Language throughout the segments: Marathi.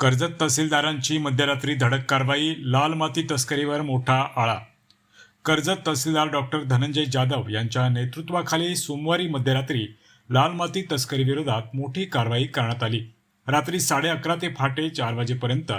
कर्जत तहसीलदारांची मध्यरात्री धडक कारवाई लाल माती तस्करीवर मोठा आळा. कर्जत तहसीलदार डॉक्टर धनंजय जाधव यांच्या नेतृत्वाखाली सोमवारी मध्यरात्री लाल माती तस्करीविरोधात मोठी कारवाई करण्यात आली. रात्री साडे अकरा ते फाटे चार वाजेपर्यंत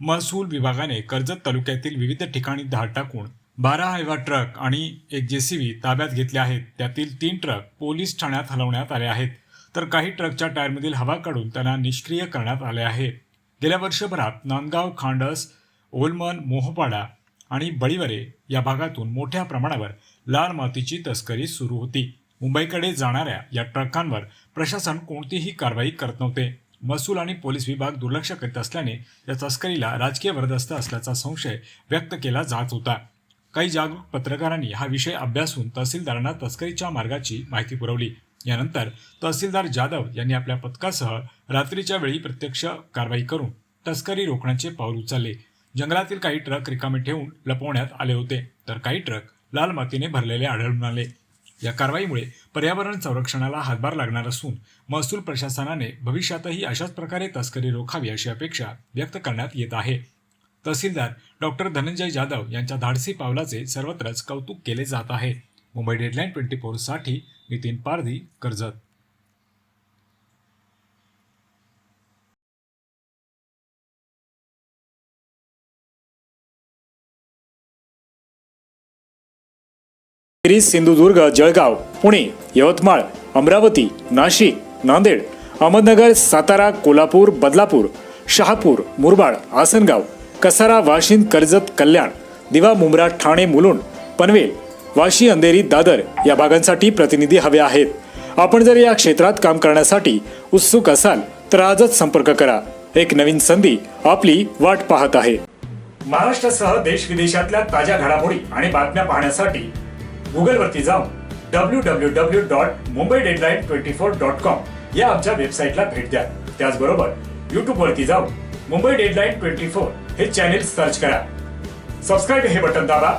महसूल विभागाने कर्जत तालुक्यातील विविध ठिकाणी धाड टाकून बारा हायवा ट्रक आणि एक जेसीबी ताब्यात घेतले आहेत. त्यातील तीन ट्रक पोलीस ठाण्यात हलवण्यात आले आहेत. तर काही ट्रकच्या टायरमधील हवा काढून त्यांना निष्क्रिय करण्यात आले आहे. गेल्या वर्षभरात नांदगाव खांडस ओलमन मोहपाडा आणि बळीवरे या भागातून मोठ्या प्रमाणावर लाल मातीची तस्करी सुरू होती. मुंबईकडे जाणाऱ्या या ट्रकांवर प्रशासन कोणतीही कारवाई करत नव्हते. महसूल आणि पोलीस विभाग दुर्लक्ष करीत असल्याने या तस्करीला राजकीय वरदस्त असल्याचा संशय व्यक्त केला जात होता. काही जागरूक पत्रकारांनी हा विषय अभ्यासून तहसीलदारांना तस्करीच्या मार्गाची माहिती पुरवली. यानंतर तहसीलदार जाधव यांनी आपल्या पथकासह रात्रीच्या वेळी प्रत्यक्ष कारवाई करून तस्करी रोखण्याचे पाऊल उचलले. जंगलातील काही ट्रक रिकामे ठेवून लपवण्यात आले होते तर काही ट्रक लाल मातीने भरलेले आढळून आले. या कारवाईमुळे पर्यावरण संरक्षणाला हातभार लागणार असून महसूल प्रशासनाने भविष्यातही अशाच प्रकारे तस्करी रोखावी अशी अपेक्षा व्यक्त करण्यात येत आहे. तहसीलदार डॉक्टर धनंजय जाधव यांच्या धाडसी पावलाचे सर्वत्रच कौतुक केले जात आहे. मुंबई डेडलाईन ट्वेंटी फोरसाठी नितीन पारधी कर्जत. सिंधुदुर्ग जळगाव पुणे यवतमाळ अमरावती नाशिक नांदेड अहमदनगर सातारा कोल्हापूर बदलापूर शहापूर मुरबाड आसनगाव कसारा वाशिंद कर्जत कल्याण दिवा मुंब्रा ठाणे मुलुंड पनवेल वाशी अंधेरी दादर या भागांसाठी प्रतिनिधी हवे आहेत. आपण जर या क्षेत्रात काम करण्यासाठी उत्सुक असाल तर आजच संपर्क करा. एक नवीन संधी आपली वाट पाहत आहे. महाराष्ट्रासह देश विदेशातल्या ताज्या घडामोडी आणि बातम्या पाहण्यासाठी गुगलवरती जाऊन W W W dot Mumbai deadline twenty four dot com या आमच्या वेबसाईटला भेट द्या. त्याचबरोबर यूट्यूबवरती जाऊन मुंबई डेडलाईन ट्वेंटी फोर हे चॅनेल सर्च करा. सबस्क्राईब हे बटन दाबा.